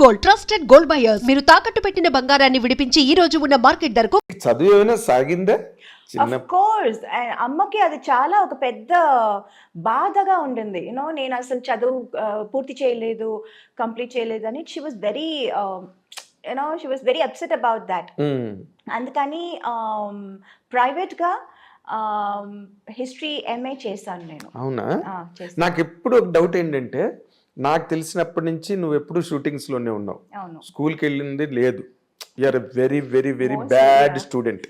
Gold trusted gold buyers. మీరు తాకట్టు పెట్టిన బంగారాన్ని విడిపించి ఈ రోజు ఉన్న మార్కెట్ ధరకు చదువు ఏమైనా సాగిందా? చిన్న కోర్స్ అమ్మకి అది చాలా ఒక పెద్ద బాధగా ఉండింది. యూనో నేను అసలు చదువు పూర్తి చేయలేదు కంప్లీట్ చేయలేదు అని she was very you know she was very upset about that అందుకని ప్రైవేట్గా హిస్టరీ ఎంఏ చేశాను నేను. అవునా? నాకు ఎప్పుడు ఒక డౌట్ ఏంటంటే నాకు తెలిసినప్పటి నుంచి నువ్వు ఎప్పుడు షూటింగ్స్లోనే ఉన్నావు. స్కూల్కి వెళ్ళింది లేదు. You're very very very bad. Student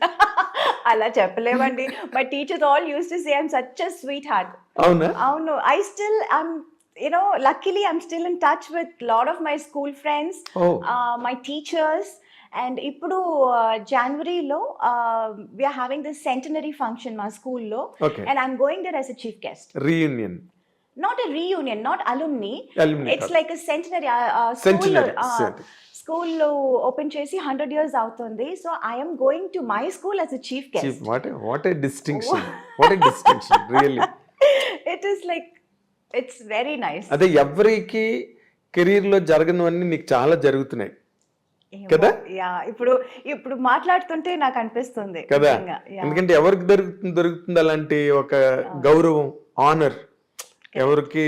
అలా చెప్పలేమండి. My teachers all used to say I'm such a sweet heart అవునా. అవును I still I'm you know luckily I'm still in touch with lot of my school friends my teachers and ఇప్పుడు జనవరిలో we're having this centenary function మా స్కూల్లో and I'm going there as a chief guest reunion not a reunion not alumni Alumni it's. Like centenary. స్కూల్లో open చేసి hundred years అవుతుంది. So I'm going to my school as a chief chief guest what what a distinction what a distinction really it is like it's very nice అదే ఎవరికి కెరీర్లో జరగనివన్నీ నీకు చాలా జరుగుతున్నాయి. కదా? యా ఇప్పుడు ఇప్పుడు మాట్లాడుతుంటే నాకు అనిపిస్తుంది కదా. ఎందుకంటే ఎవరికి దొరుకుతుంది దొరుకుతుంది అలాంటి ఒక గౌరవం ఆనర్ ఎవరికి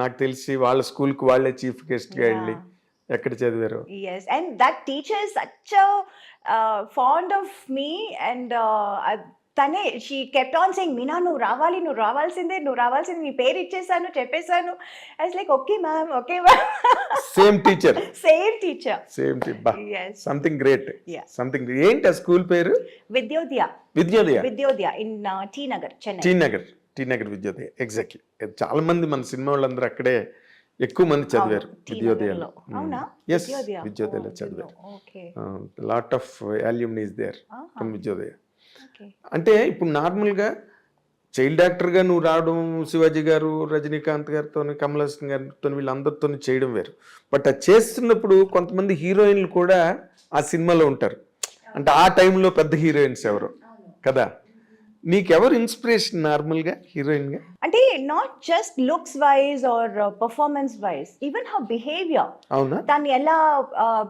నాకు తెలిసి వాళ్ళ స్కూల్కి వాళ్ళే చీఫ్ గెస్ట్గా వెళ్ళి ఎక్కడ చదివారు. Yes and that teacher is such a uh, fond of me and uh, uh, తనే she kept on saying Meena నువ్వు రావాలి నువ్వు రావాల్సిందే నువ్వు రావాల్సిందే నీ పేరు ఇచ్చేసాను చెప్పేశాను. Ice like okay ma'am okay same teacher same teacher same yes something great Yeah. Something ఏంటి ఆ స్కూల్ పేరు? Vidyodaya Vidyodaya Vidyodaya in T Nagar Chennai T Nagar. T Nagar Vidyodaya exactly. చాలా మంది మన సినిమా వాళ్ళందరూ అక్కడే ఎక్కువ మంది చదివారు విద్యోదయలో. ఎస్ విద్యోదయ. విద్యోదయలో చదివారు. Lot of alumnis there from Vidyodaya. అంటే ఇప్పుడు నార్మల్గా చైల్డ్ యాక్టర్గా నువ్వు రావడం శివాజీ గారు రజనీకాంత్ గారితో కమల్ హాసన్ గారితో వీళ్ళందరితో చేయడం వేరు. బట్ అది చేస్తున్నప్పుడు కొంతమంది హీరోయిన్లు కూడా ఆ సినిమాలో ఉంటారు. అంటే ఆ టైంలో పెద్ద హీరోయిన్స్ ఎవరు? కదా? నీకెవరు ఇన్స్పిరేషన్ నార్మల్గా హీరోయిన్గా? అంటే not just looks wise or performance wise even how behaviour అవునా? దాన్ని ఎలా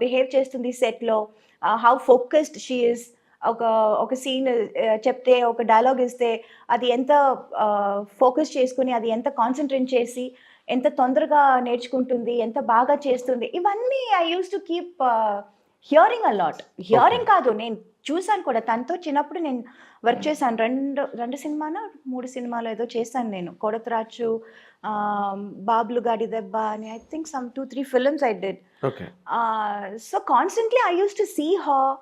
బిహేవ్ చేస్తుంది సెట్లో హౌ ఫోకస్డ్ షీఈస్ ఒక ఒక సీన్ చెప్తే ఒక డైలాగ్ ఇస్తే అది ఎంత ఫోకస్ చేసుకుని అది ఎంత కాన్సన్ట్రేట్ చేసి ఎంత తొందరగా నేర్చుకుంటుంది ఎంత బాగా చేస్తుంది ఇవన్నీ I used to keep hearing a lot hearing కాదు నేను చూసాను కూడా తనతో చిన్నప్పుడు నేను వర్క్ చేశాను. రెండు రెండు సినిమానా? మూడు సినిమాలు ఏదో చేశాను నేను. కొడతరాచు బాబులు గాడి దెబ్బ అని I think some two three films I did. So constantly I used to see her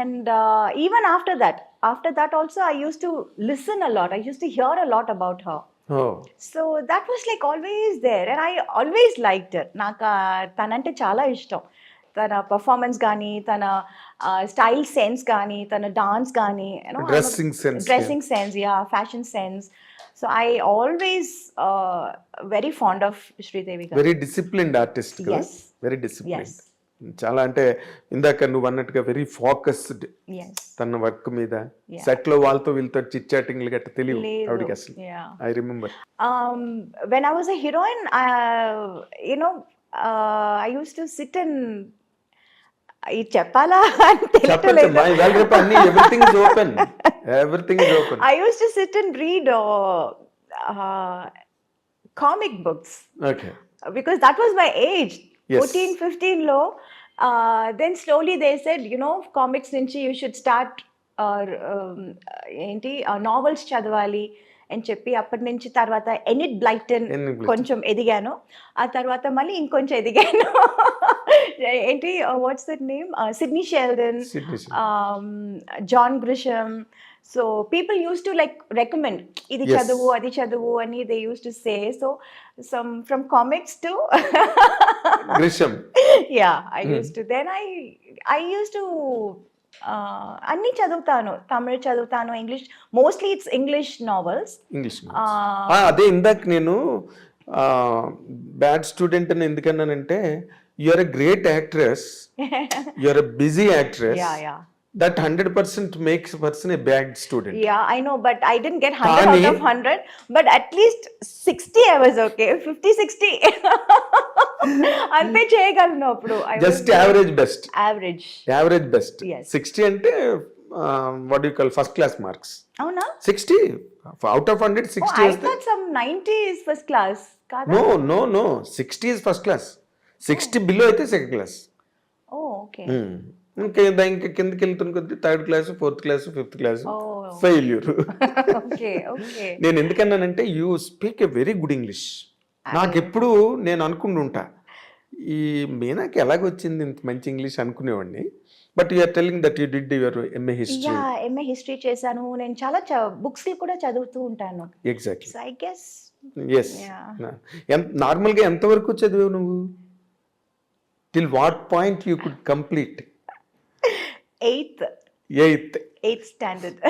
and even after that after that also I used to listen a lot. I used to hear a lot about oh. So that was like always there and I always like there నాకు తనంటే చాలా ఇష్టం. తన performance కానీ తన style sense కానీ తన dance కానీ dressing sense dressing sense yeah fashion sense so I always very fond of Sridevi very disciplined artist. Very disciplined yes చాలా అంటే ఇందాక నువ్వు అన్నట్టుగా వెరీ ఫోకస్డ్ తన వర్క్ మీద. సెట్లో వాళ్ళతో వీళ్ళతో చిట్ చాటింగ్లు గట్ట తెలియవు లేదు. ఆవిడకి అసలు. I remember um, when I was a heroine, uh, you know, uh, I ఇది చెప్పాలా అని చెప్పండి తెలియట్లేదు. మా ఇవాళ రేపు అన్ని everything is open everything is open I used to sit and read uh, uh, comic books okay because that was my age. Yes. 14, 15 లో uh, then slowly they said, you know, comics నుంచి you should start uh, um, ఏంటి novels చదవాలి అని చెప్పి అప్పటి నుంచి తర్వాత ఎనిట్ బ్లైటన్. కొంచెం ఎదిగాను. ఆ తర్వాత మళ్ళీ ఇంకొంచెం ఎదిగాను. ఏంటి what's that name Sidney Sheldon John Grisham so people used to like recommend ఇది. చదువు అది చదువు అని they used to say so some from comics to yeah I. Used to then I I used to అన్నీ చదువుతాను. తమిళ్ చదువుతాను English mostly it's English novels English అదే ఇందాక నేను బ్యాడ్ స్టూడెంట్ అని ఎందుకన్నానంటే you're a great actress you're a busy actress that hundred percent makes person a bad student yeah I know but I didn't get hundred కానీ- out of hundred but at least sixty I was okay fifty sixty అంతే చేయగలను అప్పుడు just average best average average best. Sixty అంటే what you call first class marks అవునా? Sixty out of hundred sixty I వస్తే thought some 90 is first class కాదా? No no no sixty is first class sixty below అయితే second class oh okay ఇంకా దా- ఇంకా కిందకి వెళ్తున్న కొద్ది third class fourth class fifth class Oh. Failure నేను ఎందుకన్నానంటే you speak a very good English నాకు ఎప్పుడు నేను అనుకుంటుంటా ఈ మీనాకి ఎలాగొచ్చింది ఇంత మంచి ఇంగ్లీష్ అనుకునేవాడిని. But you're telling that you did your MA history yeah MA history చేశాను. నేను చాలా బుక్స్ కూడా చదువుతూ ఉంటాను. ఎగ్జాక్ట్లీ ఐ గెస్ ఎస్ నార్మల్గా ఎంతవరకు చదివావు నువ్వు? Till what point you could complete eighth eighth eighth standard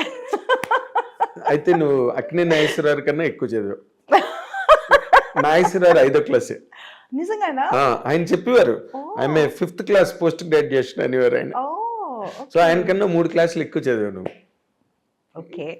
అయితే నువ్వు అక్కినే నాగేశ్వరరావు కన్నా ఎక్కువ చదివావు. నాగేశ్వరరావు ఐదో క్లాసే. నిజంగానా? ఆయన చెప్పేవారు. ఆమె ఫిఫ్త్ క్లాస్ పోస్ట్ గ్రాడ్యుయేషన్ అనేవారు ఆయన. సో ఆయన కన్నా మూడు క్లాసులు ఎక్కువ చదివావు నువ్వు. ఓకే.